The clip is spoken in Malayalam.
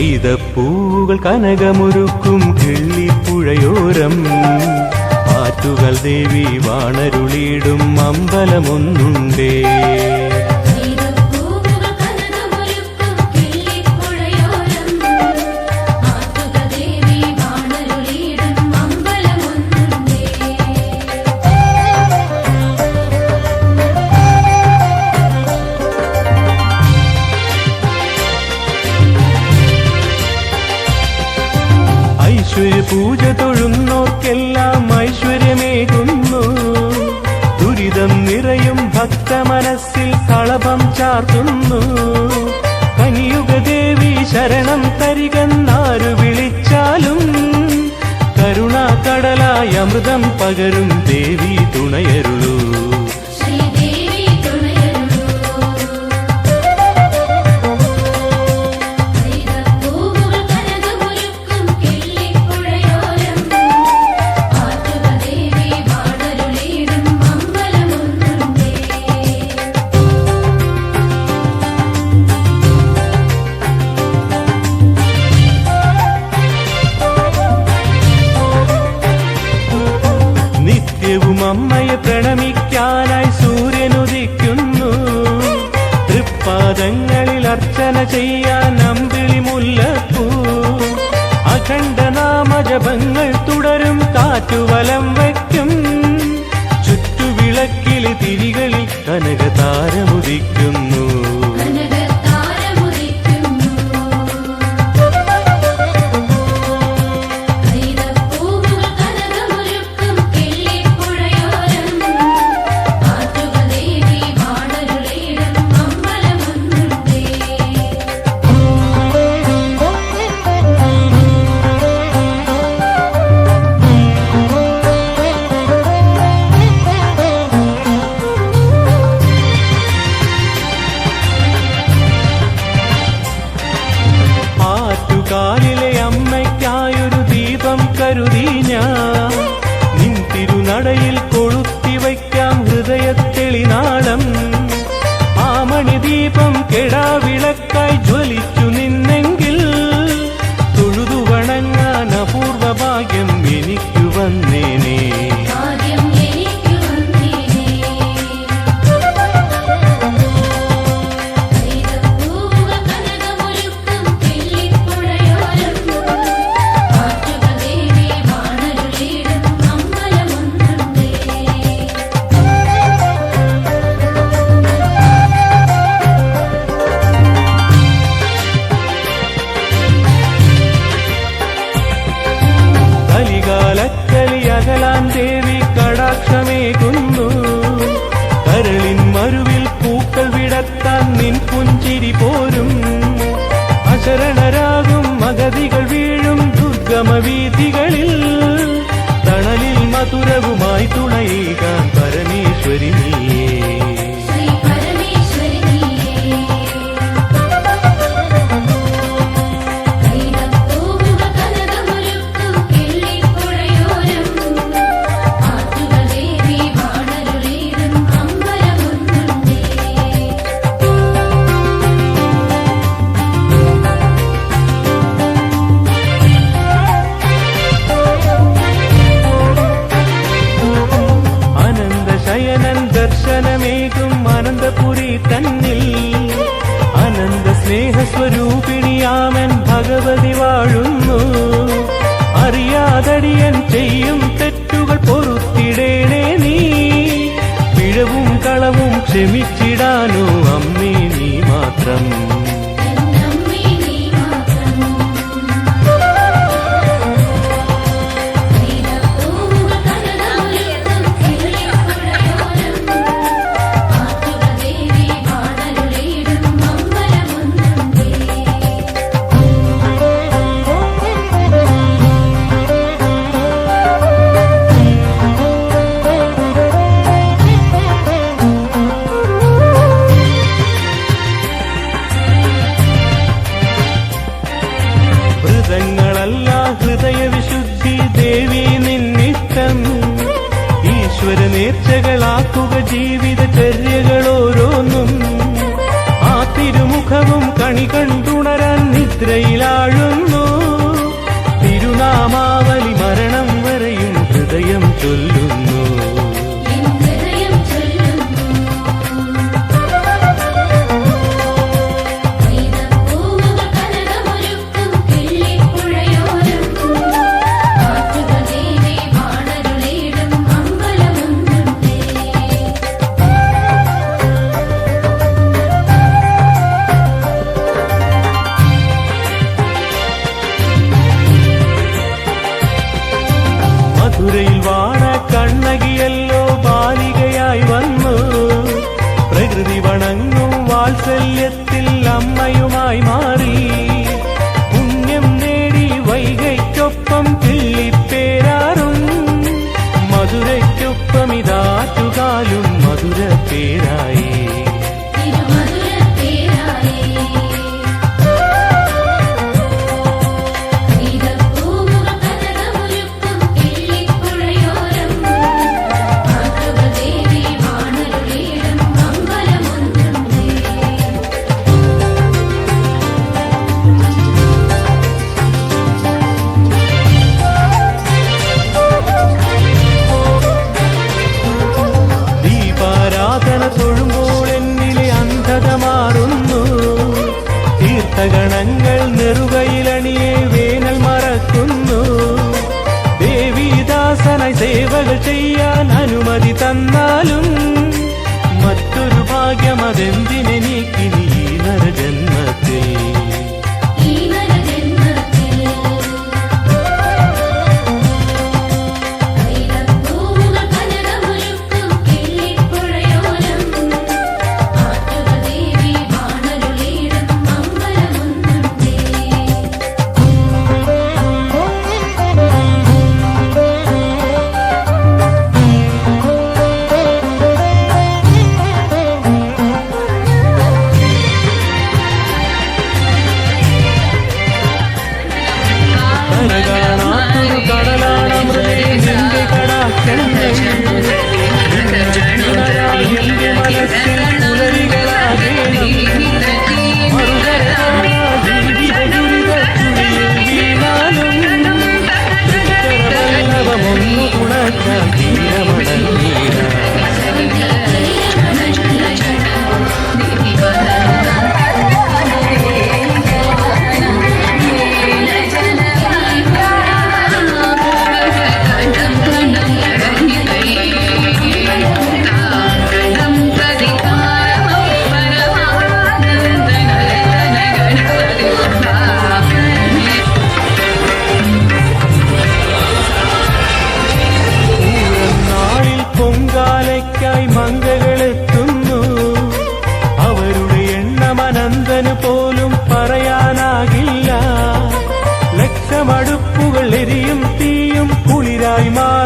കൈതപ്പൂകൾ കനകമൊരുക്കും കിള്ളിപ്പുഴയോരം. ആറ്റുകൾ ദേവി വാണരുളിയിടും അമ്പലമൊന്നുണ്ടേ. തൊഴുന്നോർക്കെല്ലാം ഐശ്വര്യമേകുന്നു. ദുരിതം നിറയും ഭക്ത മനസ്സിൽ കളഭം ചാർത്തുന്നു കനിയുഗദേവി ശരണം തരികന്നാരു വിളിച്ചാലും കരുണാകടലായ അമൃതം പകരും ദേവി തുണയരുളൂ അമ്മയെ പ്രണമിക്കാനായി സൂര്യനുദിക്കുന്നു. തൃപ്പാദങ്ങളിൽ അർച്ചന ചെയ്യാൻ അമ്പിളി മുല്ലപ്പൂ. അഖണ്ഡനാമജപങ്ങൾ തുടരും കാറ്റുവലം വയ്ക്കും. ചുറ്റുവിളക്കിലെ തിരികളിൽ കനകതാരമുദിക്കുന്നു. మధురవు സ്നേഹസ്വരൂപിണിയാമൻ ഭഗവതി വാഴുന്നു. അറിയാതടിയൻ ചെയ്യും തെറ്റുകൾ പൊറുത്തിടേണേ നീ. പിഴവും കളവും ക്ഷമിച്ചിടാനോ അമ്മേ നീ മാത്രം. ജീവിത നേർച്ചകളാക്കുക ജീവിത ചര്യകളോരോന്നും. ആ തിരുമുഖവും കണി കണ്ടുണരാൻ നിദ്രയിലാഴുന്നു. തിരുനാമാവലി മരണം വരെയും ഹൃദയം ചൊല്ലി demdine nikini My. ma.